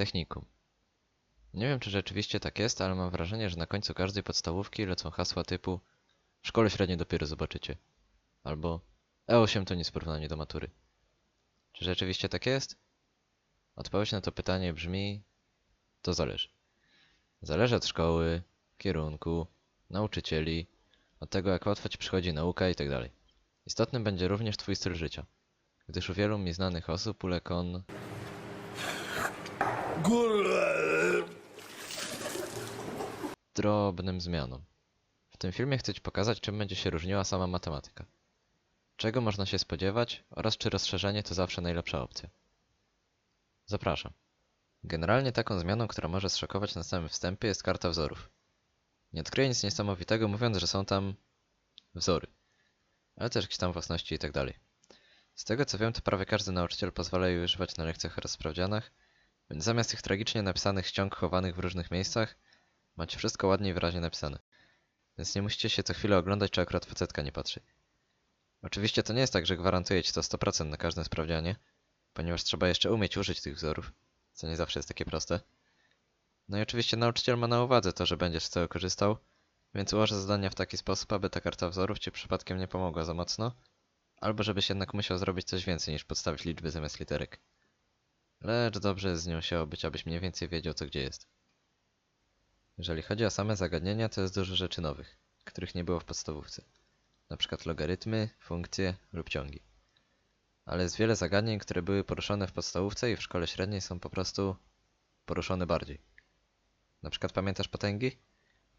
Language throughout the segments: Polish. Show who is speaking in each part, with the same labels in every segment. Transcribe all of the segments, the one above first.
Speaker 1: Technikum. Nie wiem, czy rzeczywiście tak jest, ale mam wrażenie, że na końcu każdej podstawówki lecą hasła typu w szkole średniej dopiero zobaczycie. Albo E8 to nic w porównaniu do matury. Czy rzeczywiście tak jest? Odpowiedź na to pytanie brzmi to zależy. Zależy od szkoły, kierunku, nauczycieli, od tego jak łatwo ci przychodzi nauka itd. Istotnym będzie również twój styl życia, gdyż u wielu mi znanych osób uległ on drobnym zmianom. W tym filmie chcę Ci pokazać, czym będzie się różniła sama matematyka. Czego można się spodziewać oraz czy rozszerzenie to zawsze najlepsza opcja. Zapraszam. Generalnie taką zmianą, która może zszokować na samym wstępie jest karta wzorów. Nie odkryję nic niesamowitego mówiąc, że są tam wzory, ale też jakieś tam własności itd. Z tego co wiem, to prawie każdy nauczyciel pozwala jej używać na lekcjach oraz sprawdzianach, więc zamiast tych tragicznie napisanych ściąg chowanych w różnych miejscach, macie wszystko ładnie i wyraźnie napisane. Więc nie musicie się co chwilę oglądać, czy akurat facetka nie patrzy. Oczywiście to nie jest tak, że gwarantuję ci to 100% na każdym sprawdzianie, ponieważ trzeba jeszcze umieć użyć tych wzorów, co nie zawsze jest takie proste. No i oczywiście nauczyciel ma na uwadze to, że będziesz z tego korzystał, więc ułożę zadania w taki sposób, aby ta karta wzorów ci przypadkiem nie pomogła za mocno, albo żebyś jednak musiał zrobić coś więcej niż podstawić liczby zamiast literek. Lecz dobrze z nią się obyć, abyś mniej więcej wiedział co gdzie jest. Jeżeli chodzi o same zagadnienia, to jest dużo rzeczy nowych, których nie było w podstawówce. Na przykład logarytmy, funkcje lub ciągi. Ale jest wiele zagadnień, które były poruszone w podstawówce i w szkole średniej są po prostu poruszone bardziej. Na przykład pamiętasz potęgi?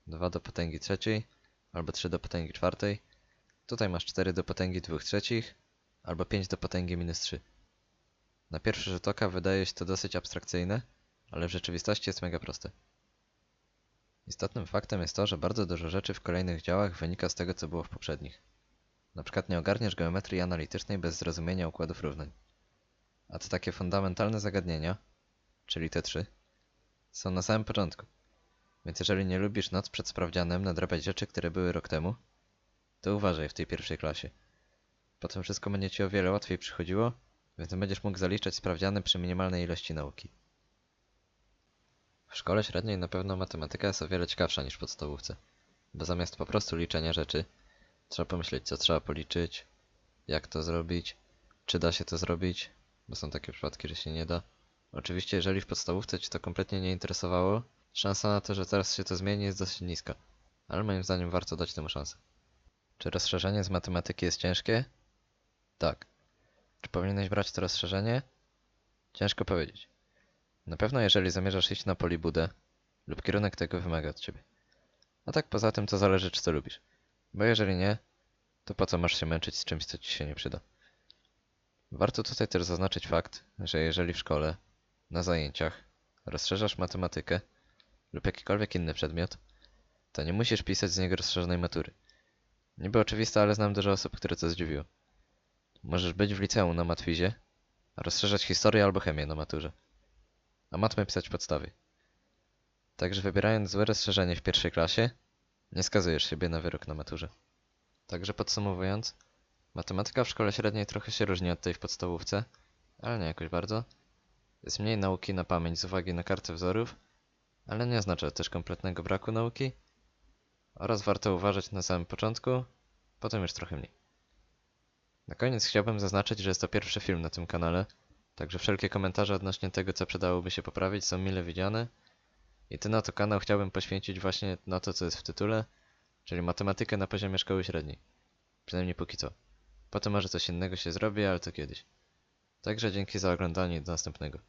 Speaker 1: 2 do potęgi trzeciej, albo 3 do potęgi czwartej. Tutaj masz 4 do potęgi 2 trzecich, albo 5 do potęgi minus 3. Na pierwszy rzut oka wydaje się to dosyć abstrakcyjne, ale w rzeczywistości jest mega proste. Istotnym faktem jest to, że bardzo dużo rzeczy w kolejnych działach wynika z tego, co było w poprzednich. Na przykład nie ogarniesz geometrii analitycznej bez zrozumienia układów równań. A to takie fundamentalne zagadnienia, czyli te trzy, są na samym początku. Więc jeżeli nie lubisz noc przed sprawdzianem nadrabiać rzeczy, które były rok temu, to uważaj w tej pierwszej klasie. Potem wszystko będzie ci o wiele łatwiej przychodziło, więc będziesz mógł zaliczać sprawdziany przy minimalnej ilości nauki. W szkole średniej na pewno matematyka jest o wiele ciekawsza niż w podstawówce, bo zamiast po prostu liczenia rzeczy, trzeba pomyśleć co trzeba policzyć, jak to zrobić, czy da się to zrobić, bo są takie przypadki, że się nie da. Oczywiście jeżeli w podstawówce Cię to kompletnie nie interesowało, szansa na to, że teraz się to zmieni jest dosyć niska, ale moim zdaniem warto dać temu szansę. Czy rozszerzenie z matematyki jest ciężkie? Tak. Czy powinieneś brać to rozszerzenie? Ciężko powiedzieć. Na pewno jeżeli zamierzasz iść na polibudę lub kierunek tego wymaga od ciebie. A tak poza tym to zależy czy to lubisz. Bo jeżeli nie, to po co masz się męczyć z czymś co ci się nie przyda. Warto tutaj też zaznaczyć fakt, że jeżeli w szkole, na zajęciach, rozszerzasz matematykę lub jakikolwiek inny przedmiot, to nie musisz pisać z niego rozszerzonej matury. Niby oczywiste, ale znam dużo osób, które to zdziwiło. Możesz być w liceum na matwizie, a rozszerzać historię albo chemię na maturze a matmę pisać w podstawie. Także wybierając złe rozszerzenie w pierwszej klasie, nie skazujesz siebie na wyrok na maturze. Także podsumowując, matematyka w szkole średniej trochę się różni od tej w podstawówce, ale nie jakoś bardzo. Jest mniej nauki na pamięć z uwagi na kartę wzorów, ale nie oznacza też kompletnego braku nauki oraz warto uważać na samym początku, potem już trochę mniej. Na koniec chciałbym zaznaczyć, że jest to pierwszy film na tym kanale, Także wszelkie komentarze odnośnie tego, co przydałoby się poprawić, są mile widziane. I ten oto kanał chciałbym poświęcić właśnie na to, co jest w tytule, czyli matematykę na poziomie szkoły średniej. Przynajmniej póki co. Potem może coś innego się zrobi, ale to kiedyś. Także dzięki za oglądanie i do następnego.